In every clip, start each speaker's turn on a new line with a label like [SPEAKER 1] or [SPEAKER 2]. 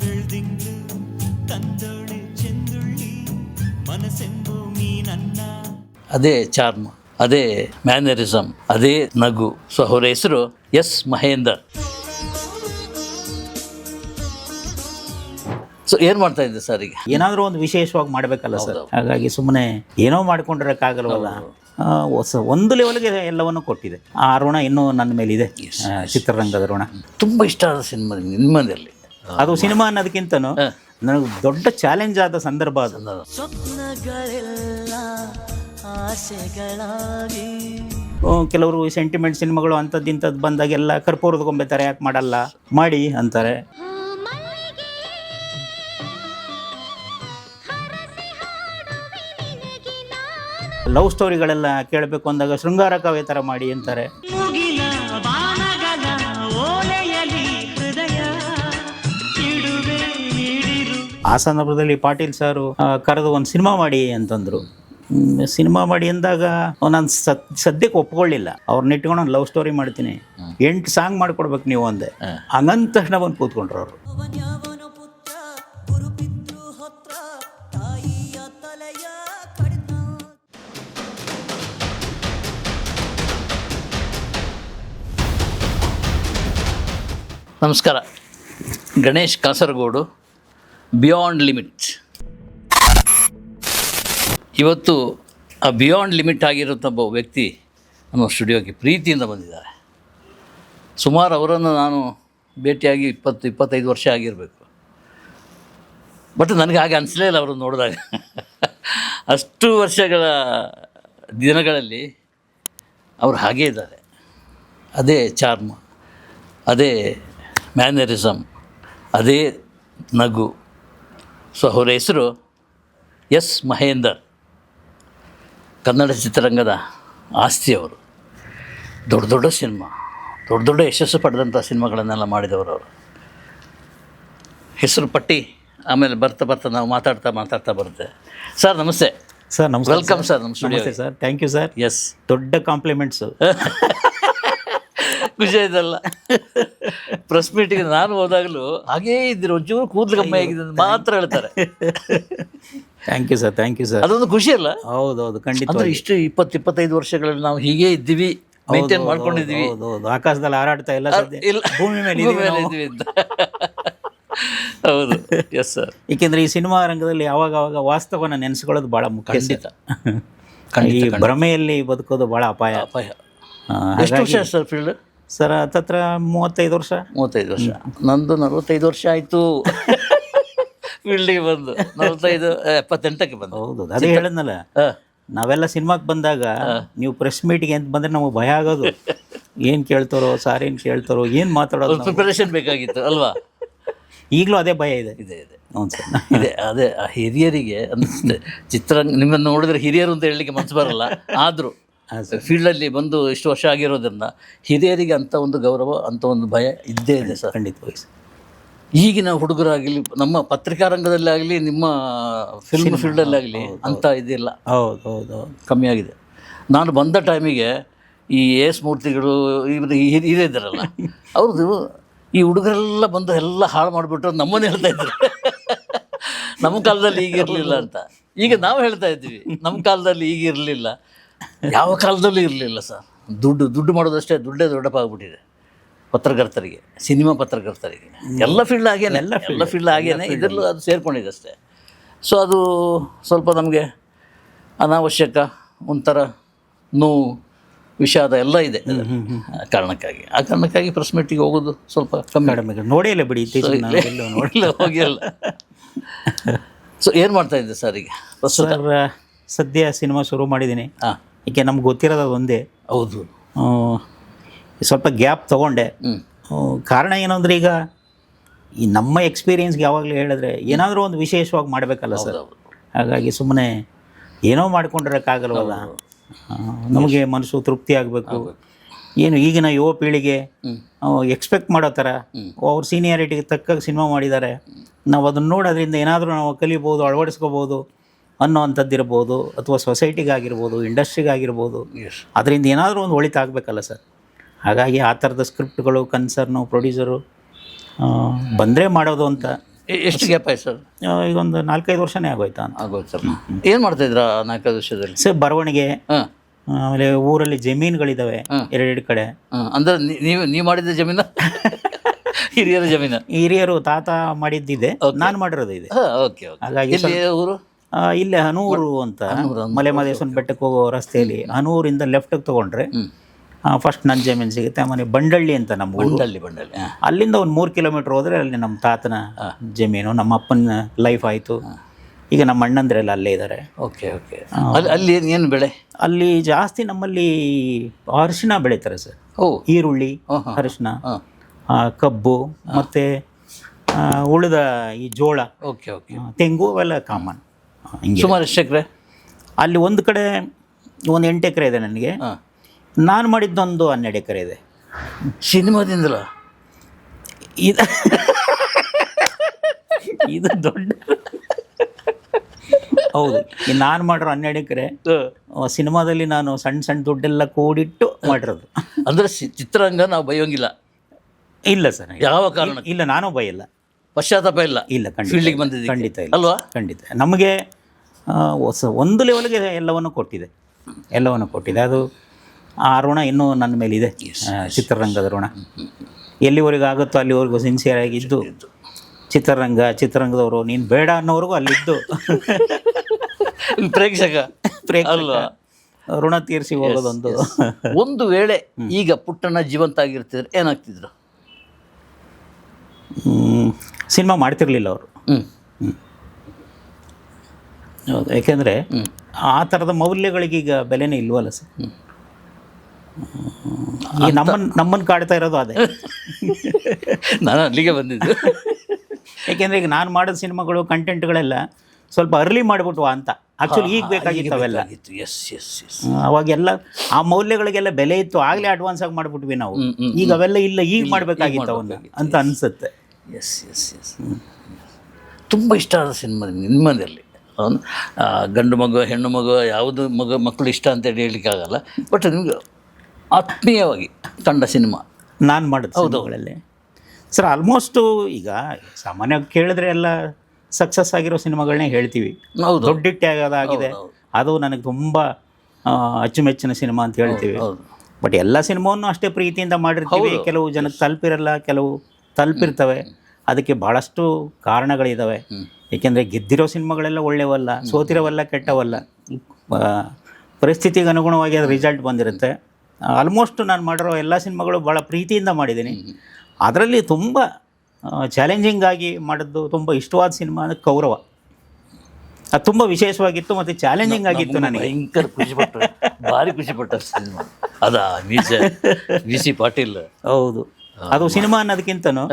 [SPEAKER 1] ಬೆಳ್ದಿಂಗ್ಳು ತಂದೋಳೆ ಚೆಂದುಳ್ಳಿ ಮನಸ್ಸೆಂಬು ಮೀನನ್ನ.
[SPEAKER 2] ಅದೇ ಚಾರ್ಮ್ ಅದೇ ಮ್ಯಾನರಿಸಮ್ ಅದೇ ನಗು. ಸೊ ಅವರ ಹೆಸರು ಎಸ್ ಮಹೇಂದರ್. ಸೊ ಏನು ಮಾಡ್ತಾ ಇದ್ದೆ ಸರ್ ಈಗ?
[SPEAKER 3] ಏನಾದರೂ ಒಂದು ವಿಶೇಷವಾಗಿ ಮಾಡಬೇಕಲ್ಲ ಸರ್ ಹಾಗಾಗಿ ಸುಮ್ಮನೆ ಏನೋ ಮಾಡ್ಕೊಂಡಿರೋಕ್ಕಾಗಲ್ವಲ್ಲ? ಹೊಸ ಒಂದು ಲೆವೆಲ್ಗೆ ಎಲ್ಲವನ್ನು ಕೊಟ್ಟಿದೆ. ಆ ಋಣ ಇನ್ನೂ ನನ್ನ ಮೇಲಿದೆ. ಚಿತ್ರರಂಗದ ಋಣ.
[SPEAKER 2] ತುಂಬ ಇಷ್ಟ ಆದ ಸಿನಿಮಾ ನಿಮ್ಮದಲ್ಲಿ
[SPEAKER 3] ಅದು ಸಿನಿಮಾ ಅನ್ನೋದಕ್ಕಿಂತನೂ ನನಗೆ ದೊಡ್ಡ ಚಾಲೆಂಜ್ ಆದ ಸಂದರ್ಭ ಅದು.
[SPEAKER 1] ಸ್ವಪ್ನಗಳೆಲ್ಲ ಆಸೆಗಳಾಗಿ.
[SPEAKER 3] ಆ, ಕೆಲವರು ಸೆಂಟಿಮೆಂಟ್ ಸಿನಿಮಾಗಳು ಅಂಥದ್ದು ಇಂಥದ್ದು ಬಂದಾಗೆಲ್ಲ ಕರ್ಪೂರದ ಗೊಂಬೆ ಥರ ಯಾಕೆ ಮಾಡಲ್ಲ? ಮಾಡಿ ಅಂತಾರೆ. ಲವ್ ಸ್ಟೋರಿಗಳೆಲ್ಲ ಕೇಳಬೇಕು ಅಂದಾಗ ಶೃಂಗಾರ ಕಾವ್ಯ ಥರ ಮಾಡಿ ಅಂತಾರೆ. ಆ ಸಂದರ್ಭದಲ್ಲಿ ಪಾಟೀಲ್ ಸಾರು ಕರೆದು ಒಂದು ಸಿನಿಮಾ ಮಾಡಿ ಅಂತಂದ್ರು. ಸಿನಿಮಾ ಮಾಡಿ ಅಂದಾಗ ನಾನು ಸತ್ ಸದ್ಯಕ್ಕೆ ಒಪ್ಕೊಳ್ಳಿಲ್ಲ. ಅವ್ರನ್ನ ಇಟ್ಕೊಂಡು ಲವ್ ಸ್ಟೋರಿ ಮಾಡ್ತೀನಿ. ಎಂಟು ಸಾಂಗ್ ಮಾಡ್ಕೊಡ್ಬೇಕು ನೀವು ಅಂದೆ. ಹಂಗಂದ ತಕ್ಷಣ ಬಂದು ಕೂತ್ಕೊಂಡ್ರು ಅವರು.
[SPEAKER 2] ನಮಸ್ಕಾರ. ಗಣೇಶ್ ಕಾಸರಗೋಡು. ಬಿಯಾಂಡ್ ಲಿಮಿಟ್ ಇವತ್ತು ಆ ಬಿಯಾಂಡ್ ಲಿಮಿಟ್ ಆಗಿರುವಂಥ ಒಬ್ಬ ವ್ಯಕ್ತಿ ನಮ್ಮ ಸ್ಟುಡಿಯೋಗೆ ಪ್ರೀತಿಯಿಂದ ಬಂದಿದ್ದಾರೆ. ಸುಮಾರು ಅವರನ್ನು ನಾನು ಭೇಟಿಯಾಗಿ ಇಪ್ಪತ್ತು, ಇಪ್ಪತ್ತೈದು ವರ್ಷ ಆಗಿರಬೇಕು. ಬಟ್ ನನಗೆ ಹಾಗೆ ಅನಿಸಲೇ ಇಲ್ಲ ಅವರನ್ನು ನೋಡಿದಾಗ. ಅಷ್ಟು ವರ್ಷಗಳ ದಿನಗಳಲ್ಲಿ ಅವರು ಹಾಗೇ ಇದ್ದಾರೆ. ಅದೇ ಚಾರ್ಮ್, ಅದೇ ಮ್ಯಾನರಿಸಮ್ ಅದೇ ನಗು. ಸೊ ಅವರ ಹೆಸರು ಎಸ್ ಮಹೇಂದರ್. ಕನ್ನಡ ಚಿತ್ರರಂಗದ ಆಸ್ತಿಯವರು ದೊಡ್ಡ ದೊಡ್ಡ ಸಿನಿಮಾ ದೊಡ್ಡ ದೊಡ್ಡ ಯಶಸ್ಸು ಪಡೆದಂಥ ಸಿನಿಮಾಗಳನ್ನೆಲ್ಲ ಮಾಡಿದವರು ಅವರು. ಹೆಸರು ಪಟ್ಟಿ ಆಮೇಲೆ ಬರ್ತಾ ಬರ್ತಾ ನಾವು ಮಾತಾಡ್ತಾ ಮಾತಾಡ್ತಾ ಬರುತ್ತೆ. ಸರ್ ನಮಸ್ತೆ.
[SPEAKER 3] ಸರ್ ನಮಸ್ತೆ
[SPEAKER 2] ವೆಲ್ಕಮ್ ಸರ್. ನಮ್ಮ
[SPEAKER 3] ನಮಸ್ತೆ sir. Thank you sir.
[SPEAKER 2] Yes
[SPEAKER 3] ದೊಡ್ಡ ಕಾಂಪ್ಲಿಮೆಂಟ್ಸು.
[SPEAKER 2] ಖುಷಿ ಆಯ್ತಲ್ಲ ಪ್ರೆಸ್ ಮೀಟಿಂಗ್ ನಾನು ಹೋದಾಗಲೂ ಹಾಗೇ ಇದ್ದಿರೋ ಒಂಚೂರು ಕೂದಲು ಕಮ್ಮಿ ಆಗಿದೆ ಅಂತ ಮಾತ್ರ ಹೇಳ್ತಾರೆ.
[SPEAKER 3] Thank you sir thank you sir
[SPEAKER 2] ಅದೊಂದು ಖುಷಿ ಅಲ್ಲ?
[SPEAKER 3] ಹೌದೌದು ಖಂಡಿತ
[SPEAKER 2] ಅಂದ್ರೆ ಇಷ್ಟು ಇಪ್ಪತ್ತು ಇಪ್ಪತ್ತೈದು ವರ್ಷಗಳಲ್ಲಿ ನಾವು ಹೀಗೆ ಇದ್ದೀವಿ ಮೇಂಟೈನ್ ಮಾಡ್ಕೊಂಡಿದ್ದೀವಿ.
[SPEAKER 3] ಹೌದು. ಆಕಾಶದಲ್ಲಿ ಹಾರಾಡ್ತಾ ಇಲ್ಲ
[SPEAKER 2] ಇಲ್ಲ.
[SPEAKER 3] ಭೂಮಿ ಮೇಲೆ.
[SPEAKER 2] ಇದ್ದೀವಿ ಅಂತ. ಹೌದು. ಎಸ್ ಸರ್
[SPEAKER 3] ಏಕೆಂದ್ರೆ ಈ ಸಿನಿಮಾ ರಂಗದಲ್ಲಿ ಯಾವಾಗ ಅವಾಗ ವಾಸ್ತವನ ನೆನೆಸ್ಕೊಳ್ಳೋದು ಬಹಳ ಮುಖ್ಯ
[SPEAKER 2] ಖಂಡಿತ.
[SPEAKER 3] ಈ ಭ್ರಮೆಯಲ್ಲಿ ಬದುಕೋದು ಬಹಳ ಅಪಾಯ.
[SPEAKER 2] ಅಪಾಯ. ಎಷ್ಟು ವರ್ಷ ಸರ್ ಫೀಲ್ಡ್
[SPEAKER 3] ಸರ್ ತತ್ರ ಮೂವತ್ತೈದು ವರ್ಷ?
[SPEAKER 2] ಮೂವತ್ತೈದು ವರ್ಷ. ನಂದು ನಲವತ್ತೈದು ವರ್ಷ ಆಯಿತು. ಫೀಲ್ಡಿಗೆ ಬಂದು ನಲವತ್ತೈದು ಎಪ್ಪತ್ತೆಂಟಕ್ಕೆ ಬಂದು.
[SPEAKER 3] ಹೌದು ಅದೇ ಹೇಳಿದ್ನಲ್ಲ. ನಾವೆಲ್ಲ ಸಿನಿಮಾಗೆ ಬಂದಾಗ ನೀವು ಪ್ರೆಸ್ ಮೀಟಿಗೆ ಅಂತ ಬಂದ್ರೆ ನಮಗೆ ಭಯ ಆಗೋದು. ಏನು ಕೇಳ್ತಾರೋ ಸಾರ್ ಏನು ಕೇಳ್ತಾರೋ ಏನು ಮಾತಾಡೋದು?
[SPEAKER 2] ಪ್ರಿಪರೇಷನ್ ಬೇಕಾಗಿತ್ತು ಅಲ್ವಾ?
[SPEAKER 3] ಈಗಲೂ ಅದೇ ಭಯ ಇದೆ.
[SPEAKER 2] ಇದೆ ಇದೆ. ಇದೆ ಅದೇ ಹಿರಿಯರಿಗೆ ಚಿತ್ರ ನಿಮ್ಮನ್ನು ನೋಡಿದ್ರೆ ಹಿರಿಯರು ಅಂತ ಹೇಳಲಿಕ್ಕೆ ಮನಸ್ಸು ಬರಲ್ಲ. ಆದರೂ ಫೀಲ್ಡಲ್ಲಿ ಬಂದು ಇಷ್ಟು ವರ್ಷ ಆಗಿರೋದ್ರಿಂದ ಹಿರಿಯರಿಗೆ ಅಂಥ ಒಂದು ಗೌರವ ಅಂಥ ಒಂದು ಭಯ ಇದ್ದೇ ಇದೆ ಸರ್.
[SPEAKER 3] ಖಂಡಿತವಾಗಿ
[SPEAKER 2] ಈಗಿನ ಹುಡುಗರಾಗಲಿ ನಮ್ಮ ಪತ್ರಿಕಾ ರಂಗದಲ್ಲಿ ಆಗಲಿ ನಿಮ್ಮ ಫಿಲ್ಮ್ ಫೀಲ್ಡಲ್ಲಾಗಲಿ ಅಂತ ಇದಿಲ್ಲ.
[SPEAKER 3] ಹೌದು ಹೌದು ಹೌದು.
[SPEAKER 2] ಕಮ್ಮಿ ಆಗಿದೆ. ನಾನು ಬಂದ ಟೈಮಿಗೆ ಈ ಎಸ್ ಮೂರ್ತಿಗಳು ಇವರು ಹಿರಿಯ ಇದ್ದಾರಲ್ಲ ಅವ್ರದ್ದು ಈ ಹುಡುಗರೆಲ್ಲ ಬಂದು ಎಲ್ಲ ಹಾಳು ಮಾಡಿಬಿಟ್ರು ನಮ್ಮನ್ನು ಹೇಳ್ತಾ ಇದ್ರು. ನಮ್ಮ ಕಾಲದಲ್ಲಿ ಈಗಿರಲಿಲ್ಲ ಅಂತ. ಈಗ ನಾವು ಹೇಳ್ತಾ ಇದ್ವಿ ನಮ್ಮ ಕಾಲದಲ್ಲಿ ಈಗ ಇರಲಿಲ್ಲ ಯಾವ ಕಾಲದಲ್ಲೂ ಇರಲಿಲ್ಲ ಸರ್. ದುಡ್ಡು ದುಡ್ಡು ಮಾಡೋದಷ್ಟೇ ದುಡ್ಡೇ ದೊಡ್ಡಪ್ಪ ಆಗ್ಬಿಟ್ಟಿದೆ ಪತ್ರಕರ್ತರಿಗೆ ಸಿನಿಮಾ ಪತ್ರಕರ್ತರಿಗೆ. ಎಲ್ಲ ಫೀಲ್ಡ್ ಆಗೇನೆ ಎಲ್ಲ ಎಲ್ಲ ಫೀಲ್ಡ್ ಆಗೇನೆ ಇದರಲ್ಲೂ ಅದು ಸೇರ್ಕೊಂಡಿದೆ ಅಷ್ಟೇ ಸೊ ಅದು ಸ್ವಲ್ಪ ನಮಗೆ ಅನಾವಶ್ಯಕ ಒಂಥರ ನೋವು ವಿಷಾದ ಎಲ್ಲ ಇದೆ. ಕಾರಣಕ್ಕಾಗಿ. ಆ ಕಾರಣಕ್ಕಾಗಿ ಪ್ರೆಸ್ ಮೀಟಿಗೆ ಹೋಗೋದು ಸ್ವಲ್ಪ ಕಮ್ಮಿ.
[SPEAKER 3] ನೋಡೇ ಇಲ್ಲ ಬಿಡಿ
[SPEAKER 2] ನೋಡಿಲ್ಲ ಹೋಗಿಲ್ಲ. ಸೊ ಏನು ಮಾಡ್ತಾ ಇದ್ದೆ ಸರ್ ಈಗ?
[SPEAKER 3] ಸರ್ ಸದ್ಯ ಸಿನಿಮಾ ಶುರು ಮಾಡಿದ್ದೀನಿ.
[SPEAKER 2] ಹಾಂ.
[SPEAKER 3] ಏಕೆ ನಮ್ಗೆ ಗೊತ್ತಿರೋದು ಅದೊಂದೇ ಒಂದೇ.
[SPEAKER 2] ಹೌದು.
[SPEAKER 3] ಸ್ವಲ್ಪ ಗ್ಯಾಪ್ ತೊಗೊಂಡೆ. ಕಾರಣ ಏನು ಅಂದರೆ ಈಗ ಈ ನಮ್ಮ ಎಕ್ಸ್ಪೀರಿಯನ್ಸ್ಗೆ ಯಾವಾಗಲೂ ಹೇಳಿದ್ರೆ ಏನಾದರೂ ಒಂದು ವಿಶೇಷವಾಗಿ ಮಾಡಬೇಕಲ್ಲ ಸರ್? ಹಾಗಾಗಿ ಸುಮ್ಮನೆ ಏನೋ ಮಾಡ್ಕೊಂಡಿರೋಕ್ಕಾಗಲ್ವಲ್ಲ? ನಮಗೆ ಮನಸ್ಸು ತೃಪ್ತಿ ಆಗಬೇಕು. ಏನು ಈಗಿನ ಯುವ ಪೀಳಿಗೆ ಎಕ್ಸ್ಪೆಕ್ಟ್ ಮಾಡೋ ಥರ ಅವ್ರ ಸೀನಿಯಾರಿಟಿಗೆ ತಕ್ಕ ಸಿನಿಮಾ ಮಾಡಿದ್ದಾರೆ. ನಾವು ಅದನ್ನು ನೋಡೋದ್ರಿಂದ ಏನಾದರೂ ನಾವು ಕಲಿಬೋದು ಅಳವಡಿಸ್ಕೋಬೋದು. ಅನ್ನೋ ಅಂಥದ್ದಿರ್ಬೋದು ಅಥವಾ ಸೊಸೈಟಿಗಾಗಿರ್ಬೋದು ಇಂಡಸ್ಟ್ರಿಗಾಗಿರ್ಬೋದು ಅದರಿಂದ ಏನಾದರೂ ಒಂದು ಒಳಿತಾಗಬೇಕಲ್ಲ ಸರ್. ಹಾಗಾಗಿ ಆ ಥರದ ಸ್ಕ್ರಿಪ್ಟ್ಗಳು ಕನ್ಸರ್ನು ಪ್ರೊಡ್ಯೂಸರು ಬಂದರೆ ಮಾಡೋದು ಅಂತ.
[SPEAKER 2] ಎಷ್ಟು ಗ್ಯಾಪ್ ಆಯ್ತು ಸರ್?
[SPEAKER 3] ಈಗ ಒಂದು ನಾಲ್ಕೈದು ವರ್ಷನೇ ಆಗೋಯ್ತಾ
[SPEAKER 2] ಆಗೋಯ್ತು ಸರ್. ಏನು ಮಾಡ್ತಾ ಇದ್ರ ನಾಲ್ಕೈದು ವರ್ಷದಲ್ಲಿ?
[SPEAKER 3] ಸರ್ ಬರವಣಿಗೆ ಆಮೇಲೆ ಊರಲ್ಲಿ ಜಮೀನುಗಳಿದ್ದಾವೆ ಎರಡೆರಡು ಕಡೆ.
[SPEAKER 2] ಅಂದ್ರೆ ನೀವು ನೀವು ಮಾಡಿದ ಜಮೀನು? ಹಿರಿಯರ ಜಮೀನು?
[SPEAKER 3] ಹಿರಿಯರು ತಾತ ಮಾಡಿದ್ದಿದೆ ನಾನು ಮಾಡಿರೋದು ಇದೆ
[SPEAKER 2] ಓಕೆ ಓಕೆ
[SPEAKER 3] ಹಾಗಾಗಿ
[SPEAKER 2] ಊರು?
[SPEAKER 3] ಇಲ್ಲೇ ಹನೂರು ಅಂತ ಮಲೆ ಮಹದೇಶ್ವರನ ಬೆಟ್ಟಕ್ಕೆ ಹೋಗೋ ರಸ್ತೆಯಲ್ಲಿ ಹನೂರಿಂದ ಲೆಫ್ಟಿಗೆ ತಗೊಂಡ್ರೆ ಫಸ್ಟ್ ನನ್ನ ಜಮೀನು ಸಿಗುತ್ತೆ ಆಮೇಲೆ ಬಂಡಳ್ಳಿ ಅಂತ ನಮ್ಮ ಬಂಡಳ್ಳಿ
[SPEAKER 2] ಬಂಡಲ್ಲಿ
[SPEAKER 3] ಅಲ್ಲಿಂದ ಒಂದು ಮೂರು ಕಿಲೋಮೀಟರ್ ಹೋದರೆ ಅಲ್ಲಿ ನಮ್ಮ ತಾತನ ಜಮೀನು ನಮ್ಮ ಅಪ್ಪನ ಲೈಫ್ ಆಯಿತು. ಈಗ ನಮ್ಮ ಅಣ್ಣಂದ್ರೆಲ್ಲ ಅಲ್ಲೇ ಇದ್ದಾರೆ
[SPEAKER 2] ಓಕೆ ಓಕೆ. ಅಲ್ಲಿ ಅಲ್ಲಿ ಏನು ಬೆಳೆ?
[SPEAKER 3] ಅಲ್ಲಿ ಜಾಸ್ತಿ ನಮ್ಮಲ್ಲಿ ಅರಿಶಿನ ಬೆಳೀತಾರೆ ಸರ್.
[SPEAKER 2] ಓ.
[SPEAKER 3] ಈರುಳ್ಳಿ ಅರಿಶಿನ ಆ, ಕಬ್ಬು ಮತ್ತು ಉಳಿದ ಈ ಜೋಳ
[SPEAKER 2] ಓಕೆ ಓಕೆ.
[SPEAKER 3] ತೆಂಗು ಅವೆಲ್ಲ ಕಾಮನ್
[SPEAKER 2] ಸುಮಾರು ಎಷ್ಟು ಎಕರೆ?
[SPEAKER 3] ಅಲ್ಲಿ ಒಂದು ಕಡೆ ಒಂದು ಎಂಟು ಎಕರೆ ಇದೆ ನನಗೆ. ನಾನು ಮಾಡಿದ್ದೊಂದು ಹನ್ನೆರಡು ಎಕರೆ ಇದೆ.
[SPEAKER 2] ಸಿನಿಮಾದಿಂದಲ?
[SPEAKER 3] ಇದು ಇದು ದೊಡ್ಡ ಹೌದು ಈ ನಾನು ಮಾಡಿರೋ ಹನ್ನೆರಡು ಎಕರೆ ಸಿನಿಮಾದಲ್ಲಿ ನಾನು ಸಣ್ಣ ಸಣ್ಣ ದುಡ್ಡೆಲ್ಲ ಕೂಡಿಟ್ಟು ಮಾಡಿರೋದು.
[SPEAKER 2] ಅಂದರೆ ಚಿತ್ರರಂಗ ನಾವು ಬೈಯೋಂಗಿಲ್ಲ?
[SPEAKER 3] ಇಲ್ಲ ಸರ್
[SPEAKER 2] ಯಾವ ಕಾರಣ
[SPEAKER 3] ಇಲ್ಲ ನಾನು ಬೈಯಲ್ಲ.
[SPEAKER 2] ಪಶ್ಚಾತ್ತಾಪ ಇಲ್ಲ.
[SPEAKER 3] ಇಲ್ಲ ಖಂಡಿತ
[SPEAKER 2] ಫೀಲ್ಡಿಗೆ ಬಂದಿದ್ದೀವಿ
[SPEAKER 3] ಖಂಡಿತ ಇಲ್ಲ.
[SPEAKER 2] ಅಲ್ವಾ?
[SPEAKER 3] ಖಂಡಿತ ನಮಗೆ ಹೊಸ ಒಂದು ಲೆವೆಲ್ಗೆ ಎಲ್ಲವನ್ನು ಕೊಟ್ಟಿದೆ. ಎಲ್ಲವನ್ನು ಕೊಟ್ಟಿದೆ. ಅದು ಆ ಋಣ ಇನ್ನೂ ನನ್ನ ಮೇಲಿದೆ. ಆ, ಚಿತ್ರರಂಗದ ಋಣ. ಎಲ್ಲಿವರೆಗೂ ಆಗುತ್ತೋ ಅಲ್ಲಿವರೆಗೂ ಸಿನ್ಸಿಯರ್ ಆಗಿದ್ದು ಚಿತ್ರರಂಗ ಚಿತ್ರರಂಗದವರು ನೀನು ಬೇಡ ಅನ್ನೋವರೆಗೂ ಅಲ್ಲಿದ್ದು.
[SPEAKER 2] ಪ್ರೇಕ್ಷಕ.
[SPEAKER 3] ಪ್ರೇಕ್ಷಕ.
[SPEAKER 2] ಅಲ್ವಾ?
[SPEAKER 3] ಋಣ ತೀರಿಸಿ ಹೋಗೋದೊಂದು.
[SPEAKER 2] ಒಂದು ವೇಳೆ ಈಗ ಪುಟ್ಟಣ್ಣ ಜೀವಂತ ಆಗಿರ್ತಿದ್ರೆ ಏನಾಗ್ತಿದ್ರು?
[SPEAKER 3] ಸಿನಿಮಾ ಮಾಡ್ತಿರ್ಲಿಲ್ಲ ಅವರು. ಹೌದು ಯಾಕೆಂದರೆ ಆ ಥರದ ಮೌಲ್ಯಗಳಿಗೀಗ ಬೆಲೆನೇ ಇಲ್ವಲ್ಲ ಸರ್. ಈ ನಮ್ಮನ್ನು ನಮ್ಮನ್ನು ಕಾಡ್ತಾ ಇರೋದು ಅದೇ.
[SPEAKER 2] ನಾನು ಅಲ್ಲಿಗೆ ಬಂದಿದ್ದು.
[SPEAKER 3] ಯಾಕೆಂದರೆ ಈಗ ನಾನು ಮಾಡೋ ಸಿನಿಮಾಗಳು ಕಂಟೆಂಟ್ಗಳೆಲ್ಲ ಸ್ವಲ್ಪ ಅರ್ಲಿ ಮಾಡಿಬಿಟ್ವ ಅಂತ. ಆ್ಯಕ್ಚುಲಿ ಈಗ ಬೇಕಾಗಿತ್ತು ಅವೆಲ್ಲ.
[SPEAKER 2] ಎಸ್ ಎಸ್ ಎಸ್
[SPEAKER 3] ಅವಾಗೆಲ್ಲ ಆ ಮೌಲ್ಯಗಳಿಗೆಲ್ಲ ಬೆಲೆ ಇತ್ತು ಆಗಲೇ ಅಡ್ವಾನ್ಸ್ ಆಗಿ ಮಾಡಿಬಿಟ್ವಿ ನಾವು. ಈಗ ಅವೆಲ್ಲ ಇಲ್ಲ ಈಗ ಮಾಡಬೇಕಾಗಿತ್ತು. ಅವನ್ನ ಅಂತ ಅನ್ಸುತ್ತೆ.
[SPEAKER 2] ಎಸ್ ಎಸ್ ಎಸ್ ತುಂಬ ಇಷ್ಟ ಆದ ಸಿನಿಮಾ ನಿಮ್ಮದಲ್ಲಿ ಗಂಡು ಮಗು ಹೆಣ್ಣು ಮಗು ಯಾವುದು ಮಗು ಮಕ್ಕಳು ಇಷ್ಟ ಅಂತ ಅಂತೇಳಿ ಹೇಳಲಿಕ್ಕಾಗಲ್ಲ ಬಟ್ ನಿಮಗೆ ಆತ್ಮೀಯವಾಗಿ ಕಂಡ ಸಿನಿಮಾ.
[SPEAKER 3] ನಾನು ಮಾಡಿದ್ದೆ ಹೌದು. ಅವುಗಳಲ್ಲಿ ಸರ್ ಆಲ್ಮೋಸ್ಟು ಈಗ ಸಾಮಾನ್ಯವಾಗಿ ಕೇಳಿದ್ರೆ ಎಲ್ಲ ಸಕ್ಸಸ್ ಆಗಿರೋ ಸಿನಿಮಾಗಳನ್ನೇ ಹೇಳ್ತೀವಿ.
[SPEAKER 2] ಹೌದು.
[SPEAKER 3] ದೊಡ್ಡ ಆಗೋದಾಗಿದೆ ಅದು ನನಗೆ ತುಂಬ ಅಚ್ಚುಮೆಚ್ಚಿನ ಸಿನಿಮಾ ಅಂತ ಹೇಳ್ತೀವಿ.
[SPEAKER 2] ಹೌದು
[SPEAKER 3] ಬಟ್ ಎಲ್ಲ ಸಿನಿಮಾವನ್ನು ಅಷ್ಟೇ ಪ್ರೀತಿಯಿಂದ ಮಾಡಿರ್ತೀವಿ. ಕೆಲವು ಜನಕ್ಕೆ ತಲುಪಿರಲ್ಲ ಕೆಲವು ತಲುಪಿರ್ತವೆ. ಅದಕ್ಕೆ ಭಾಳಷ್ಟು ಕಾರಣಗಳಿದ್ದಾವೆ ಏಕೆಂದರೆ ಗೆದ್ದಿರೋ ಸಿನಿಮಾಗಳೆಲ್ಲ ಒಳ್ಳೆಯವಲ್ಲ ಸೋತಿರೋವಲ್ಲ ಕೆಟ್ಟವಲ್ಲ. ಪರಿಸ್ಥಿತಿಗೆ ಅನುಗುಣವಾಗಿ ಅದು ರಿಸಲ್ಟ್ ಬಂದಿರುತ್ತೆ. ಆಲ್ಮೋಸ್ಟ್ ನಾನು ಮಾಡಿರೋ ಎಲ್ಲ ಸಿನಿಮಾಗಳು ಭಾಳ ಪ್ರೀತಿಯಿಂದ ಮಾಡಿದ್ದೀನಿ. ಅದರಲ್ಲಿ ತುಂಬ ಚಾಲೆಂಜಿಂಗ್ ಆಗಿ ಮಾಡಿದ್ದು ತುಂಬ ಇಷ್ಟವಾದ ಸಿನಿಮಾ ಅಂದರೆ ಕೌರವ. ಅದು ತುಂಬ ವಿಶೇಷವಾಗಿತ್ತು ಮತ್ತು ಚಾಲೆಂಜಿಂಗ್ ಆಗಿತ್ತು ನನಗೆ.
[SPEAKER 2] ಭಯಂಕರ ಖುಷಿ ಪಟ್ಟ ಭಾರಿ ಖುಷಿಪಟ್ಟ ಸಿನಿಮಾ. ಅದಾ ವಿ ಸಿ ಪಾಟೀಲ್.
[SPEAKER 3] ಹೌದು. ಅದು ಸಿನಿಮಾ ಅನ್ನೋದಕ್ಕಿಂತನೂ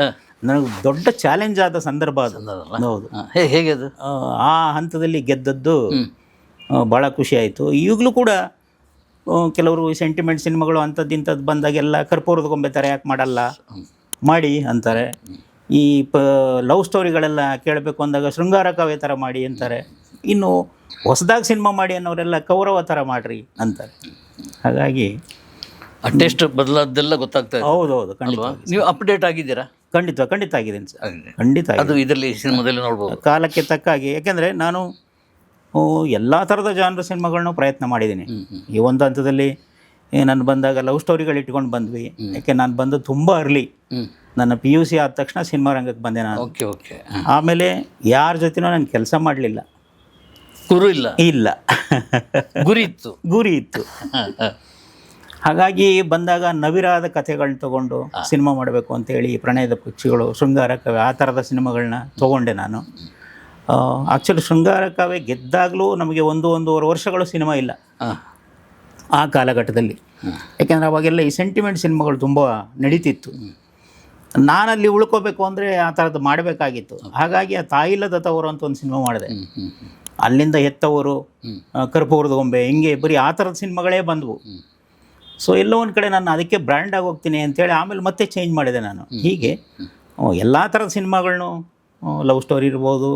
[SPEAKER 3] ನನಗೆ ದೊಡ್ಡ ಚಾಲೆಂಜ್ ಆದ ಸಂದರ್ಭ ಅದು. ಹೌದು.
[SPEAKER 2] ಹೇ ಹೇಗೆ ಅದು
[SPEAKER 3] ಆ, ಹಂತದಲ್ಲಿ ಗೆದ್ದದ್ದು ಭಾಳ ಖುಷಿ ಆಯಿತು. ಈಗಲೂ ಕೂಡ ಕೆಲವರು ಸೆಂಟಿಮೆಂಟ್ ಸಿನಿಮಾಗಳು ಅಂಥದ್ದು ಇಂಥದ್ದು ಬಂದಾಗೆಲ್ಲ ಕರ್ಪೂರದ ಗೊಂಬೆ ಥರ ಯಾಕೆ ಮಾಡಲ್ಲ? ಮಾಡಿ ಅಂತಾರೆ. ಈ ಪ ಲವ್ ಸ್ಟೋರಿಗಳೆಲ್ಲ ಕೇಳಬೇಕು ಅಂದಾಗ ಶೃಂಗಾರ ಕಾವ್ಯ ಥರ ಮಾಡಿ ಅಂತಾರೆ. ಇನ್ನು ಹೊಸದಾಗಿ ಸಿನಿಮಾ ಮಾಡಿ ಅನ್ನೋರೆಲ್ಲ ಕೌರವ ಥರ ಮಾಡ್ರಿ ಅಂತಾರೆ. ಹಾಗಾಗಿ
[SPEAKER 2] ಅಟೆಸ್ಟ್ ಟೇಸ್ಟ್ ಬದಲಾದ್ದೆಲ್ಲ ಗೊತ್ತಾಗ್ತದೆ
[SPEAKER 3] ಹೌದೌದು ಖಂಡಿತ.
[SPEAKER 2] ನೀವು ಅಪ್ಡೇಟ್ ಆಗಿದ್ದೀರಾ?
[SPEAKER 3] ಖಂಡಿತ ಖಂಡಿತ ಆಗಿದ್ದೀನಿ ಸರ್
[SPEAKER 2] ಆಗಿದೆ.
[SPEAKER 3] ಖಂಡಿತ ಆಗಿದೆ.
[SPEAKER 2] ಅದು ಇದರಲ್ಲಿ ಸಿನಿಮಾದಲ್ಲಿ ನೋಡ್ಬೋದು.
[SPEAKER 3] ಕಾಲಕ್ಕೆ ತಕ್ಕ ಹಾಗೆ. ಯಾಕೆಂದರೆ ನಾನು ಎಲ್ಲ ಥರದ ಜಾನರ್ ಸಿನಿಮಾಗಳನ್ನೂ ಪ್ರಯತ್ನ ಮಾಡಿದ್ದೀನಿ. ಈ ಒಂದು ಹಂತದಲ್ಲಿ ನಾನು ಬಂದಾಗ ಲವ್ ಸ್ಟೋರಿಗಳು ಇಟ್ಕೊಂಡು ಬಂದ್ವಿ. ಯಾಕೆ ನಾನು ಬಂದು ತುಂಬ ಅರ್ಲಿ ನನ್ನ ಪಿ ಯು ಸಿ ಆದ ತಕ್ಷಣ ಸಿನಿಮಾ ರಂಗಕ್ಕೆ ಬಂದೆ ನಾನು.
[SPEAKER 2] Okay okay.
[SPEAKER 3] ಆಮೇಲೆ ಯಾರ ಜೊತೆನೂ ನಾನು ಕೆಲಸ ಮಾಡಲಿಲ್ಲ.
[SPEAKER 2] ಗುರು ಇಲ್ಲ.
[SPEAKER 3] ಇಲ್ಲ.
[SPEAKER 2] ಗುರಿ ಇತ್ತು.
[SPEAKER 3] ಗುರಿ ಇತ್ತು. ಹಾಗಾಗಿ ಬಂದಾಗ ನವಿರಾದ ಕಥೆಗಳನ್ನ ತಗೊಂಡು ಸಿನಿಮಾ ಮಾಡಬೇಕು ಅಂತೇಳಿ ಪ್ರಣಯದ ಪಕ್ಷಿಗಳು ಶೃಂಗಾರ ಕಾವ್ಯ ಆ ಥರದ ಸಿನಿಮಾಗಳನ್ನ ತೊಗೊಂಡೆ ನಾನು. ಆ್ಯಕ್ಚುಲಿ ಶೃಂಗಾರ ಕಾವ್ಯ ಗೆದ್ದಾಗಲೂ ನಮಗೆ ಒಂದು ಒಂದೂವರೆ ವರ್ಷಗಳು ಸಿನಿಮಾ ಇಲ್ಲ. ಆ ಕಾಲಘಟ್ಟದಲ್ಲಿ. ಯಾಕೆಂದರೆ ಅವಾಗೆಲ್ಲ ಈ ಸೆಂಟಿಮೆಂಟ್ ಸಿನಿಮಾಗಳು ತುಂಬ ನಡೀತಿತ್ತು. ನಾನಲ್ಲಿ ಉಳ್ಕೋಬೇಕು ಅಂದರೆ ಆ ಥರದ್ದು ಮಾಡಬೇಕಾಗಿತ್ತು. ಹಾಗಾಗಿ ಆ ತಾಯಿಲ್ಲದ ತವರು ಅಂತ ಒಂದು ಸಿನಿಮಾ ಮಾಡಿದೆ. ಅಲ್ಲಿಂದ ಹೆತ್ತವರು ಕರ್ಪೂರದ ಗೊಂಬೆ ಹಿಂಗೆ ಬರೀ ಆ ಥರದ ಸಿನಿಮಾಗಳೇ ಬಂದವು. ಸೊ ಎಲ್ಲೋ ಒಂದು ಕಡೆ ನಾನು ಅದಕ್ಕೆ ಬ್ರ್ಯಾಂಡ್ ಆಗಿ ಹೋಗ್ತೀನಿ ಅಂತೇಳಿ ಆಮೇಲೆ ಮತ್ತೆ ಚೇಂಜ್ ಮಾಡಿದೆ ನಾನು. ಹೀಗೆ ಎಲ್ಲ ಥರದ ಸಿನಿಮಾಗಳನ್ನು ಲವ್ ಸ್ಟೋರಿ ಇರ್ಬೋದು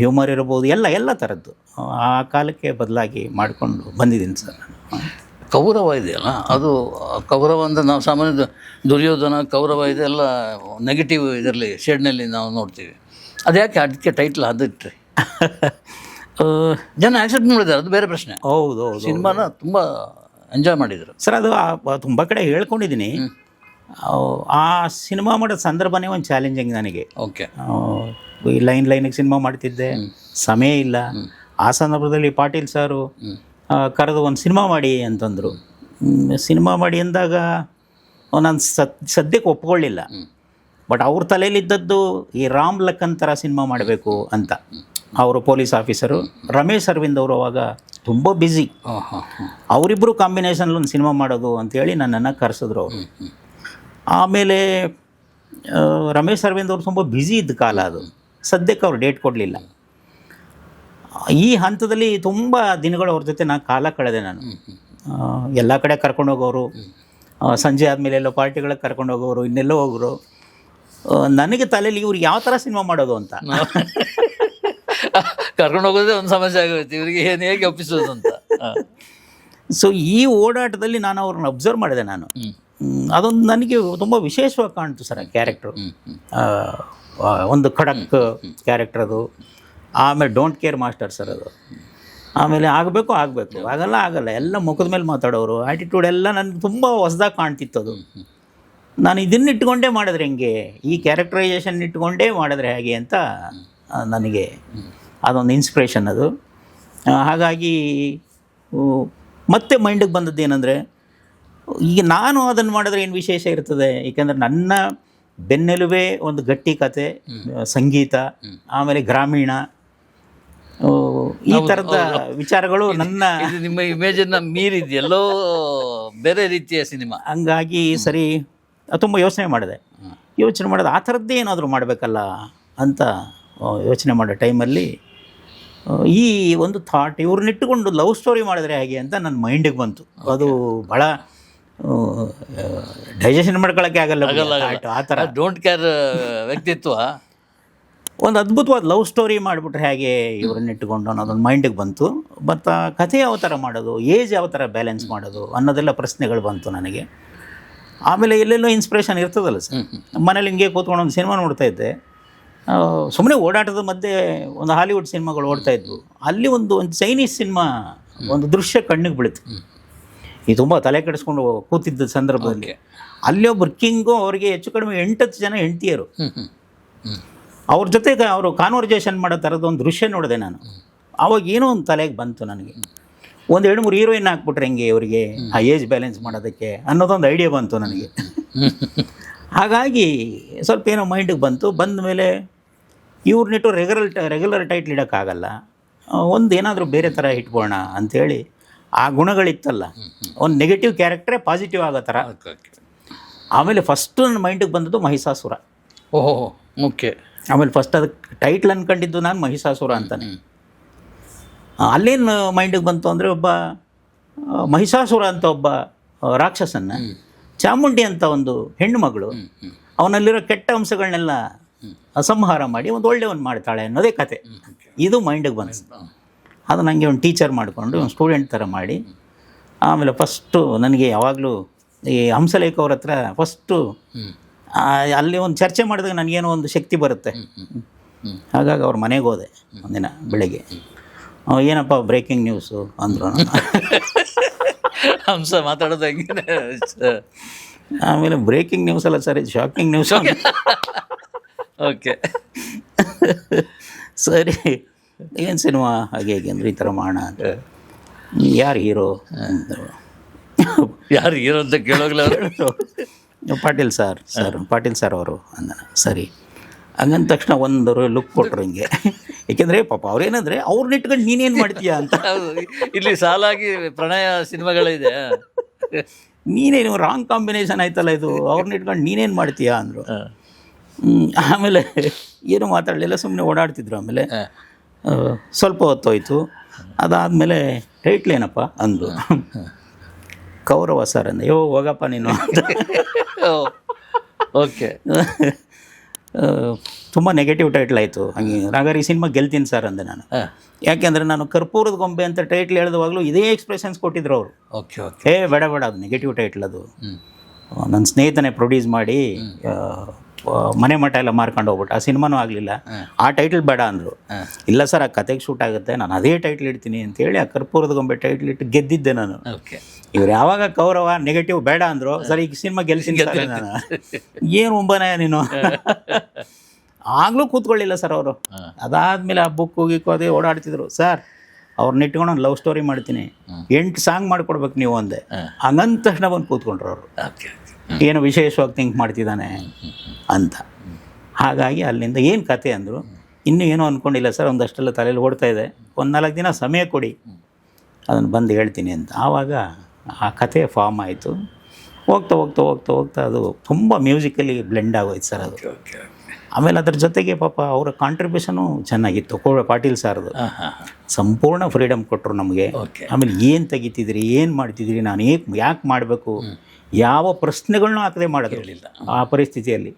[SPEAKER 3] ಹ್ಯೂಮರ್ ಇರ್ಬೋದು ಎಲ್ಲ ಎಲ್ಲ ಥರದ್ದು ಆ ಕಾಲಕ್ಕೆ ಬದಲಾಗಿ ಮಾಡಿಕೊಂಡು ಬಂದಿದ್ದೀನಿ ಸರ್
[SPEAKER 2] ಕೌರವ ಇದೆಯಲ್ಲ ಅದು ಕೌರವ ಅಂದರೆ ನಾವು ಸಾಮಾನ್ಯ ದುರ್ಯೋಧನ ಕೌರವ ಇದೆಲ್ಲ ನೆಗೆಟಿವ್ ಇದರಲ್ಲಿ ಶೇಡ್ನಲ್ಲಿ ನಾವು ನೋಡ್ತೀವಿ. ಅದ್ಯಾಕೆ ಅದಕ್ಕೆ ಟೈಟ್ಲ್ ಅದು ಇಟ್ರಿ ಜನ ಆಕ್ಸೆಪ್ಟ್ ಮಾಡಿದ್ದಾರೆ ಅದು ಬೇರೆ ಪ್ರಶ್ನೆ.
[SPEAKER 3] ಹೌದು ಹೌದು.
[SPEAKER 2] ಸಿನಿಮಾನ ತುಂಬ ಎಂಜಾಯ್ ಮಾಡಿದರು.
[SPEAKER 3] ಸರ್ ಅದು ತುಂಬ ಕಡೆ ಹೇಳ್ಕೊಂಡಿದ್ದೀನಿ ಆ ಸಿನಿಮಾ ಮಾಡೋ ಸಂದರ್ಭನೇ ಒಂದು ಚಾಲೆಂಜಿಂಗ್ ನನಗೆ.
[SPEAKER 2] ಓಕೆ
[SPEAKER 3] ಈ ಲೈನ್ ಲೈನಿಗೆ ಸಿನಿಮಾ ಮಾಡ್ತಿದ್ದೆ. ಸಮಯ ಇಲ್ಲ. ಆ ಸಂದರ್ಭದಲ್ಲಿ ಪಾಟೀಲ್ ಸಾರು ಕರೆದು ಒಂದು ಸಿನಿಮಾ ಮಾಡಿ ಅಂತಂದರು. ಸಿನಿಮಾ ಮಾಡಿ ಅಂದಾಗ ನಾನು ಸದ್ ಸದ್ಯಕ್ಕೆ ಒಪ್ಕೊಳ್ಳಿಲ್ಲ ಬಟ್ ಅವ್ರ ತಲೆಯಲ್ಲಿದ್ದದ್ದು ಈ ರಾಮ್ ಲಕ್ಕನ್ ಥರ ಸಿನಿಮಾ ಮಾಡಬೇಕು ಅಂತ. ಅವರು ಪೊಲೀಸ್ ಆಫೀಸರು. ರಮೇಶ್ ಅರವಿಂದ್ ಅವರು ಅವಾಗ ತುಂಬ ಬ್ಯುಸಿ ಅವರಿಬ್ಬರು ಕಾಂಬಿನೇಷನಲ್ಲಿ ಒಂದು ಸಿನಿಮಾ ಮಾಡೋದು ಅಂತೇಳಿ ನನ್ನನ್ನು ಕರೆಸಿದ್ರು ಅವರು. ಆಮೇಲೆ ರಮೇಶ್ ಅರವಿಂದ್ ಅವರು ತುಂಬ ಬ್ಯುಸಿ ಇದ್ದ ಕಾಲ ಅದು. ಸದ್ಯಕ್ಕೆ ಅವ್ರು ಡೇಟ್ ಕೊಡಲಿಲ್ಲ. ಈ ಹಂತದಲ್ಲಿ ತುಂಬ ದಿನಗಳು ಅವ್ರ ಜೊತೆ ನಾನು ಕಾಲ ಕಳೆದೆ ನಾನು. ಎಲ್ಲ ಕಡೆ ಕರ್ಕೊಂಡು ಹೋಗೋರು. ಸಂಜೆ ಆದಮೇಲೆ ಎಲ್ಲೋ ಪಾರ್ಟಿಗಳಿಗೆ ಕರ್ಕೊಂಡು ಹೋಗೋರು ಇನ್ನೆಲ್ಲೋ ಹೋಗೋರು. ನನಗೆ ತಲೆಯಲ್ಲಿ ಇವ್ರು ಯಾವ ಥರ ಸಿನಿಮಾ ಮಾಡೋದು ಅಂತ.
[SPEAKER 2] ಕರ್ಕೊಂಡು ಹೋಗೋದೇ ಒಂದು ಸಮಸ್ಯೆ ಆಗೋಯ್ತು. ಇವರಿಗೆ ಏನು ಹೇಗೆ ಒಪ್ಪಿಸೋದು ಅಂತ.
[SPEAKER 3] ಸೊ ಈ ಓಡಾಟದಲ್ಲಿ ನಾನು ಅವ್ರನ್ನ ಅಬ್ಸರ್ವ್ ಮಾಡಿದೆ ನಾನು. ಅದೊಂದು ನನಗೆ ತುಂಬ ವಿಶೇಷವಾಗಿ ಕಾಣ್ತು ಸರ್ ಕ್ಯಾರೆಕ್ಟ್ರು ಒಂದು ಖಡಕ್ ಕ್ಯಾರೆಕ್ಟರ್ ಅದು. ಆಮೇಲೆ ಡೋಂಟ್ ಕೇರ್ ಮಾಸ್ಟರ್ ಸರ್ ಅದು. ಆಮೇಲೆ ಆಗಬೇಕು ಆಗಬೇಕು. ಆಗಲ್ಲ ಆಗಲ್ಲ. ಎಲ್ಲ ಮುಖದ ಮೇಲೆ ಮಾತಾಡೋರು ಆ್ಯಟಿಟ್ಯೂಡ್ ಎಲ್ಲ ನನಗೆ ತುಂಬ ಹೊಸ್ದಾಗಿ ಕಾಣ್ತಿತ್ತು ಅದು. ನಾನು ಇದನ್ನ ಇಟ್ಕೊಂಡೇ ಮಾಡಿದ್ರೆ ಹೆಂಗೆ? ಈ ಕ್ಯಾರೆಕ್ಟರೈಸೇಷನ್ ಇಟ್ಕೊಂಡೇ ಮಾಡಿದ್ರೆ ಹೇಗೆ ಅಂತ ನನಗೆ ಅದೊಂದು ಇನ್ಸ್ಪಿರೇಷನ್ ಅದು. ಹಾಗಾಗಿ ಮತ್ತೆ ಮೈಂಡಿಗೆ ಬಂದದ್ದು ಏನಂದರೆ ಈಗ ನಾನು ಅದನ್ನು ಮಾಡಿದ್ರೆ ಏನು ವಿಶೇಷ ಇರ್ತದೆ? ಏಕೆಂದರೆ ನನ್ನ ಬೆನ್ನೆಲುಬೆ ಒಂದು ಗಟ್ಟಿ ಕತೆ ಸಂಗೀತ ಆಮೇಲೆ ಗ್ರಾಮೀಣ ಈ ಥರದ ವಿಚಾರಗಳು ನನ್ನ
[SPEAKER 2] ನಿಮ್ಮ ಇಮೇಜನ್ನು ಮೀರಿದೆಯಲ್ಲೋ ಎಲ್ಲೋ ಬೇರೆ ರೀತಿಯ ಸಿನಿಮಾ.
[SPEAKER 3] ಹಂಗಾಗಿ ಸರಿ ತುಂಬ ಯೋಚನೆ ಮಾಡಿದೆ. ಯೋಚನೆ ಮಾಡಿದೆ ಆ ಥರದ್ದೇ ಏನಾದರೂ ಮಾಡಬೇಕಲ್ಲ ಅಂತ ಯೋಚನೆ ಮಾಡೋ ಟೈಮಲ್ಲಿ ಈ ಒಂದು ಥಾಟ್ ಇವ್ರನ್ನಿಟ್ಟುಕೊಂಡು ಲವ್ ಸ್ಟೋರಿ ಮಾಡಿದ್ರೆ ಹೇಗೆ ಅಂತ ನನ್ನ ಮೈಂಡಿಗೆ ಬಂತು. ಅದು ಭಾಳ ಡೈಜೆಷನ್ ಮಾಡ್ಕೊಳ್ಳೋಕ್ಕೆ ಆಗಲ್ಲ ಆ ಥರ.
[SPEAKER 2] ಡೋಂಟ್ ಕೇರ್ ವ್ಯಕ್ತಿತ್ವ.
[SPEAKER 3] ಒಂದು ಅದ್ಭುತವಾದ ಲವ್ ಸ್ಟೋರಿ ಮಾಡಿಬಿಟ್ರೆ ಹೇಗೆ ಇವ್ರನ್ನಿಟ್ಟುಕೊಂಡು ಅನ್ನೋದೊಂದು ಮೈಂಡಿಗೆ ಬಂತು. ಮತ್ತು ಕಥೆ ಯಾವ ಥರ ಮಾಡೋದು ಏಜ್ ಯಾವ ಥರ ಬ್ಯಾಲೆನ್ಸ್ ಮಾಡೋದು ಅನ್ನೋದೆಲ್ಲ ಪ್ರಶ್ನೆಗಳು ಬಂತು ನನಗೆ. ಆಮೇಲೆ ಎಲ್ಲೆಲ್ಲೋ ಇನ್ಸ್ಪಿರೇಷನ್ ಇರ್ತದಲ್ಲ ಸರ್. ಮನೇಲಿ ಹಿಂಗೆ ಕೂತ್ಕೊಂಡು ಒಂದು ಸಿನಿಮಾ ನೋಡ್ತಾ ಇದ್ದೆ. ಸುಮ್ಮನೆ ಓಡಾಟದ ಮಧ್ಯೆ ಒಂದು ಹಾಲಿವುಡ್ ಸಿನಿಮಾಗಳು ಓಡ್ತಾ ಇದ್ವು. ಅಲ್ಲಿ ಒಂದು ಒಂದು ಚೈನೀಸ್ ಸಿನಿಮಾ ಒಂದು ದೃಶ್ಯ ಕಣ್ಣಿಗೆ ಬೀಳಿತು. ಈ ತುಂಬ ತಲೆ ಕೆಡಿಸ್ಕೊಂಡು ಕೂತಿದ್ದ ಸಂದರ್ಭದಲ್ಲಿ. ಅಲ್ಲಿ ಒಬ್ಬರು ಕಿಂಗು ಅವರಿಗೆ ಹೆಚ್ಚು ಕಡಿಮೆ ಎಂಟತ್ತು ಜನ ಹೆಂಡತಿಯರು. ಅವ್ರ ಜೊತೆಗೆ ಅವರು ಕಾನ್ವರ್ಜೇಷನ್ ಮಾಡೋ ಥರದ ಒಂದು ದೃಶ್ಯ ನೋಡಿದೆ ನಾನು. ಅವಾಗ ಏನೋ ಒಂದು ತಲೆಗೆ ಬಂತು ನನಗೆ. ಒಂದು ಎರಡು ಮೂರು ಹೀರೋಯಿನ್ ಹಾಕ್ಬಿಟ್ರೆ ಹೆಂಗೆ ಇವರಿಗೆ ಆ ಏಜ್ ಬ್ಯಾಲೆನ್ಸ್ ಮಾಡೋದಕ್ಕೆ ಅನ್ನೋದೊಂದು ಐಡಿಯಾ ಬಂತು ನನಗೆ. ಹಾಗಾಗಿ ಸ್ವಲ್ಪ ಏನೋ ಮೈಂಡಿಗೆ ಬಂತು. ಬಂದ ಮೇಲೆ ಇವ್ರನ್ನಿಟ್ಟು ರೆಗ್ಯುಲರ್ ರೆಗ್ಯುಲರ್ ಟೈಟ್ಲ್ ಇಡೋಕ್ಕಾಗಲ್ಲ. ಒಂದು ಏನಾದರೂ ಬೇರೆ ಥರ ಇಟ್ಕೊಳ್ಳೋಣ ಅಂಥೇಳಿ ಆ ಗುಣಗಳಿತ್ತಲ್ಲ. ಒಂದು ನೆಗೆಟಿವ್ ಕ್ಯಾರೆಕ್ಟ್ರೇ ಪಾಸಿಟಿವ್ ಆಗೋ ಥರ. ಆಮೇಲೆ ಫಸ್ಟು ನನ್ನ ಮೈಂಡಿಗೆ ಬಂದದ್ದು ಮಹಿಷಾಸುರ.
[SPEAKER 2] ಓಹೋ ಓಕೆ.
[SPEAKER 3] ಆಮೇಲೆ ಫಸ್ಟ್ ಅದಕ್ಕೆ ಟೈಟ್ಲ್ ಅನ್ಕೊಂಡಿದ್ದು ನಾನು ಮಹಿಷಾಸುರ ಅಂತಾನೆ. ಅಲ್ಲೇನು ಮೈಂಡಿಗೆ ಬಂತು ಅಂದರೆ ಒಬ್ಬ ಮಹಿಷಾಸುರ ಅಂತ ಒಬ್ಬ ರಾಕ್ಷಸನ್ನ ಚಾಮುಂಡಿ ಅಂತ ಒಂದು ಹೆಣ್ಣು ಮಗಳು ಅವನಲ್ಲಿರೋ ಕೆಟ್ಟ ಅಂಶಗಳನ್ನೆಲ್ಲ ಅಸಂಹಾರ ಮಾಡಿ ಒಂದು ಒಳ್ಳೆಯವನು ಮಾಡ್ತಾಳೆ ಅನ್ನೋದೇ ಕತೆ. ಇದು ಮೈಂಡಿಗೆ ಬಂತು. ಅದು ನನಗೆ ಒಂದು ಟೀಚರ್ ಮಾಡಿಕೊಂಡು ಒಂದು ಸ್ಟೂಡೆಂಟ್ ಥರ ಮಾಡಿ ಆಮೇಲೆ ಫಸ್ಟು ನನಗೆ ಯಾವಾಗಲೂ ಈ ಹಂಸಲೇಖ ಅವ್ರ ಹತ್ರ ಫಸ್ಟು ಅಲ್ಲಿ ಒಂದು ಚರ್ಚೆ ಮಾಡಿದಾಗ ನನಗೇನೋ ಒಂದು ಶಕ್ತಿ ಬರುತ್ತೆ. ಹಾಗಾಗಿ ಅವ್ರ ಮನೆಗೆ ಹೋದೆ ಒಂದಿನ ಬೆಳಗ್ಗೆ. ಏನಪ್ಪ ಬ್ರೇಕಿಂಗ್ ನ್ಯೂಸು ಅಂದರು
[SPEAKER 2] ಹಂಸ ಮಾತಾಡೋದು ಹೆಂಗೆ
[SPEAKER 3] ಆಮೇಲೆ ಬ್ರೇಕಿಂಗ್ ನ್ಯೂಸ್ ಅಲ್ಲ ಸರ್ ಶಾಕಿಂಗ್ ನ್ಯೂಸ್
[SPEAKER 2] ಓಕೆ
[SPEAKER 3] ಸರಿ ಏನು ಸಿನಿಮಾ ಹಾಗೆ ಹೇಗೆ ಅಂದರೆ ಈ ಥರ ಮಾಡೋಣ ಅಂತ. ಯಾರು ಹೀರೋ?
[SPEAKER 2] ಯಾರು ಹೀರೋ ಅಂತ ಕೇಳೋಗ್ಲ
[SPEAKER 3] Patil sir sir Patil sir ಅವರು ಅಂದ. ಸರಿ. ಹಂಗಂದ ತಕ್ಷಣ ಒಂದು ಲುಕ್ ಕೊಟ್ಟರು ಹಿಂಗೆ. ಏಕೆಂದರೆ ಪಾಪ ಅವ್ರೇನಂದರೆ ಅವ್ರನ್ನ ಇಟ್ಕೊಂಡು ನೀನೇನು ಮಾಡ್ತೀಯಾ ಅಂತ.
[SPEAKER 2] ಇಲ್ಲಿ ಸಾಲಾಗಿ ಪ್ರಣಯ ಸಿನಿಮಾಗಳಿದೆ.
[SPEAKER 3] ನೀನೇನು ರಾಂಗ್ ಕಾಂಬಿನೇಷನ್ ಆಯ್ತಲ್ಲ ಇದು? ಅವ್ರನ್ನ ಇಟ್ಕೊಂಡು ನೀನೇನು ಮಾಡ್ತೀಯಾ ಅಂದರು. ಆಮೇಲೆ ಏನು ಮಾತಾಡಲಿಲ್ಲ ಸುಮ್ಮನೆ ಓಡಾಡ್ತಿದ್ರು ಆಮೇಲೆ. ಸ್ವಲ್ಪ ಹೊತ್ತೋಯ್ತು. ಅದಾದಮೇಲೆ ಟೈಟ್ಲ್ ಅಂದು ಅಂದರು ಕೌರವ ಸರ್ ಅಂದೆ. ಯೋ ಹೋಗಪ್ಪ ನೀನು ಅಂತ.
[SPEAKER 2] ಓಕೆ.
[SPEAKER 3] ತುಂಬ ನೆಗೆಟಿವ್ ಟೈಟ್ಲ್ ಆಯಿತು. ಹಂಗೆ ಹಾಗಾದ್ರೆ ಈ ಸಿನಿಮಾ ಗೆಲ್ತೀನಿ ಸರ್ ಅಂದೆ ನಾನು. ಯಾಕೆಂದರೆ ನಾನು ಕರ್ಪೂರದ ಗೊಂಬೆ ಅಂತ ಟೈಟ್ಲ್ ಹೇಳಿದವಾಗಲೂ ಇದೇ ಎಕ್ಸ್ಪ್ರೆಷನ್ಸ್ ಕೊಟ್ಟಿದ್ರು ಅವರು.
[SPEAKER 2] Okay okay.
[SPEAKER 3] ಏ ಬೇಡ ಬೇಡ ಅದು ನೆಗೆಟಿವ್ ಟೈಟ್ಲ್ ಅದು. ನನ್ನ ಸ್ನೇಹಿತನೇ ಪ್ರೊಡ್ಯೂಸ್ ಮಾಡಿ ಮನೆ ಮಠ ಎಲ್ಲ ಮಾರ್ಕೊಂಡು ಹೋಗ್ಬಿಟ್ಟು ಆ ಸಿನಿಮಾನೂ ಆಗಲಿಲ್ಲ. ಆ ಟೈಟಲ್ ಬೇಡ ಅಂದರು. ಇಲ್ಲ ಸರ್ ಆ ಕತೆಗೆ ಶೂಟ್ ಆಗುತ್ತೆ ನಾನು ಅದೇ ಟೈಟ್ಲ್ ಇಡ್ತೀನಿ ಅಂತೇಳಿ ಆ ಕರ್ಪೂರದ ಗೊಂಬೆ ಟೈಟ್ಲ್ ಇಟ್ಟು ಗೆದ್ದಿದ್ದೆ ನಾನು.
[SPEAKER 2] ಓಕೆ.
[SPEAKER 3] ಇವ್ರು ಯಾವಾಗ ಕೌರವ ನೆಗೆಟಿವ್ ಬೇಡ ಅಂದರು ಸರ್ ಈಗ ಸಿನಿಮಾ ಗೆಲ್ಸಿನ ನಾನು. ಏನು ಒಂಬನ ನೀನು? ಆಗ್ಲೂ ಕೂತ್ಕೊಳ್ಳಿಲ್ಲ ಸರ್ ಅವರು. ಅದಾದ್ಮೇಲೆ ಬುಕ್ ಗಿಕ್ಕು ಅದೇ ಓಡಾಡ್ತಿದ್ರು. ಸರ್ ಅವ್ರನ್ನ ಇಟ್ಕೊಂಡು ಒಂದು ಲವ್ ಸ್ಟೋರಿ ಮಾಡ್ತೀನಿ. ಎಂಟು ಸಾಂಗ್ ಮಾಡ್ಕೊಡ್ಬೇಕು ನೀವು ಅಂದೆ. ಹಂಗಂದ ತಕ್ಷಣ ಬಂದು ಕೂತ್ಕೊಂಡ್ರು ಅವರು.
[SPEAKER 2] ಓಕೆ
[SPEAKER 3] ಏನು ವಿಶೇಷವಾಗಿ ಥಿಂಕ್ ಮಾಡ್ತಿದ್ದಾನೆ. ಅಂತ. ಹಾಗಾಗಿ ಅಲ್ಲಿಂದ ಏನು ಕತೆ ಅಂದರು ಇನ್ನೂ ಏನೂ ಅಂದ್ಕೊಂಡಿಲ್ಲ ಸರ್ ಒಂದಷ್ಟೆಲ್ಲ ತಲೆಯಲ್ಲಿ ಓಡ್ತಾ ಇದೆ. ಒಂದು ನಾಲ್ಕು ದಿನ ಸಮಯ ಕೊಡಿ. ಅದನ್ನು ಬಂದು ಹೇಳ್ತೀನಿ ಅಂತ. ಆವಾಗ ಆ ಕತೆ ಫಾರ್ಮ್ ಆಯಿತು. ಹೋಗ್ತಾ ಹೋಗ್ತಾ ಹೋಗ್ತಾ ಹೋಗ್ತಾ ಅದು ತುಂಬ ಮ್ಯೂಸಿಕಲಿ ಬ್ಲೆಂಡ್ ಆಗೋಯ್ತು ಸರ್ ಅದು.
[SPEAKER 2] ಓಕೆ.
[SPEAKER 3] ಆಮೇಲೆ ಅದ್ರ ಜೊತೆಗೆ ಪಾಪ ಅವರ ಕಾಂಟ್ರಿಬ್ಯೂಷನು ಚೆನ್ನಾಗಿತ್ತು. ಕೋ ಪಾಟೀಲ್ ಸಾರ್ದು. ಸಂಪೂರ್ಣ ಫ್ರೀಡಮ್ ಕೊಟ್ಟರು ನಮಗೆ.
[SPEAKER 2] ಓಕೆ
[SPEAKER 3] ಆಮೇಲೆ ಏನು ತೆಗಿತಿದ್ರಿ ಏನು ಮಾಡ್ತಿದ್ರಿ ನಾನು ಏಕ್ ಯಾಕೆ ಮಾಡಬೇಕು? ಯಾವ ಪ್ರಶ್ನೆಗಳನ್ನೂ ಹಾಕದೆ ಮಾಡೋದಿರಲಿಲ್ಲ ಆ ಪರಿಸ್ಥಿತಿಯಲ್ಲಿ.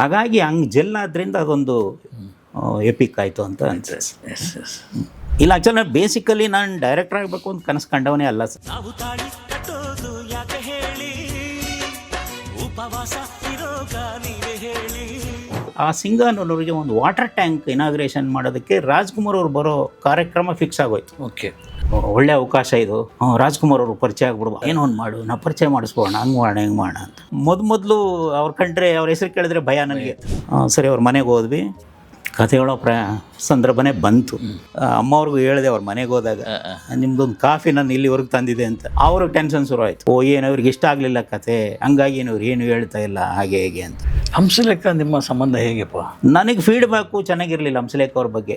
[SPEAKER 3] ಹಾಗಾಗಿ ಹಂಗೆ ಜೆಲ್ ಆದ್ದರಿಂದ ಅದೊಂದು ಎಪಿಕ್ ಆಯಿತು ಅಂತ ಅನ್ಸುತ್ತೆ.
[SPEAKER 2] ಎಸ್ ಎಸ್
[SPEAKER 3] ಇಲ್ಲ ಆ್ಯಕ್ಚುಲಿ ಬೇಸಿಕಲಿ ನಾನು ಡೈರೆಕ್ಟರ್ ಆಗಬೇಕು ಅಂತ ಕನಸು ಕಂಡವನೇ ಅಲ್ಲ ಸರ್. ಆ ಸಿಂಗಾನೂರಿಗೆ ಒಂದು ವಾಟರ್ ಟ್ಯಾಂಕ್ ಇನಾಗ್ರೇಷನ್ ಮಾಡೋದಕ್ಕೆ ರಾಜ್ಕುಮಾರ್ ಅವ್ರು ಬರೋ ಕಾರ್ಯಕ್ರಮ ಫಿಕ್ಸ್ ಆಗೋಯ್ತು.
[SPEAKER 2] ಓಕೆ.
[SPEAKER 3] ಒಳ್ಳೆ ಅವಕಾಶ ಇದು. ರಾಜ್ಕುಮಾರ್ ಅವರು ಪರಿಚಯ ಆಗ್ಬಿಡುವ. ಏನೋ ಒಂದು ಮಾಡು ನಾ ಪರಿಚಯ ಮಾಡಿಸ್ಬೋಣ ಹಂಗೆ ಮಾಡೋಣ ಹೆಂಗೆ ಮಾಡೋಣ ಅಂತ. ಮೊದ್ ಮೊದಲು ಅವ್ರ ಕಂಡ್ರೆ ಅವ್ರ ಹೆಸರು ಕೇಳಿದ್ರೆ ಭಯ ನನಗೆ. ಸರಿ ಅವ್ರ ಮನೆಗೆ ಹೋದ್ವಿ. ಕತೆ ಹೇಳೋ ಪ್ರ ಸಂದರ್ಭನೇ ಬಂತು. ಅಮ್ಮವ್ರಿಗೂ ಹೇಳಿದೆ ಅವ್ರ ಮನೆಗೆ ಹೋದಾಗ ನಿಮ್ದೊಂದು ಕಾಫಿ ನಾನು ಇಲ್ಲಿವರೆಗೆ ತಂದಿದೆ ಅಂತ. ಅವ್ರಿಗೆ ಟೆನ್ಷನ್ ಶುರು ಆಯಿತು ಓ ಏನು ಅವ್ರಿಗೆ ಇಷ್ಟ ಆಗಲಿಲ್ಲ ಕತೆ ಹಂಗಾಗಿ ಏನು ಅವ್ರು ಏನು ಹೇಳ್ತಾ ಇಲ್ಲ ಹಾಗೆ ಹೇಗೆ ಅಂತ.
[SPEAKER 2] ಹಂಸಲೇಖ ನಿಮ್ಮ ಸಂಬಂಧ ಹೇಗೆಪ್ಪ
[SPEAKER 3] ನನಗೆ ಫೀಡ್ಬ್ಯಾಕು ಚೆನ್ನಾಗಿರಲಿಲ್ಲ ಹಂಸಲೇಖ ಅವ್ರ ಬಗ್ಗೆ.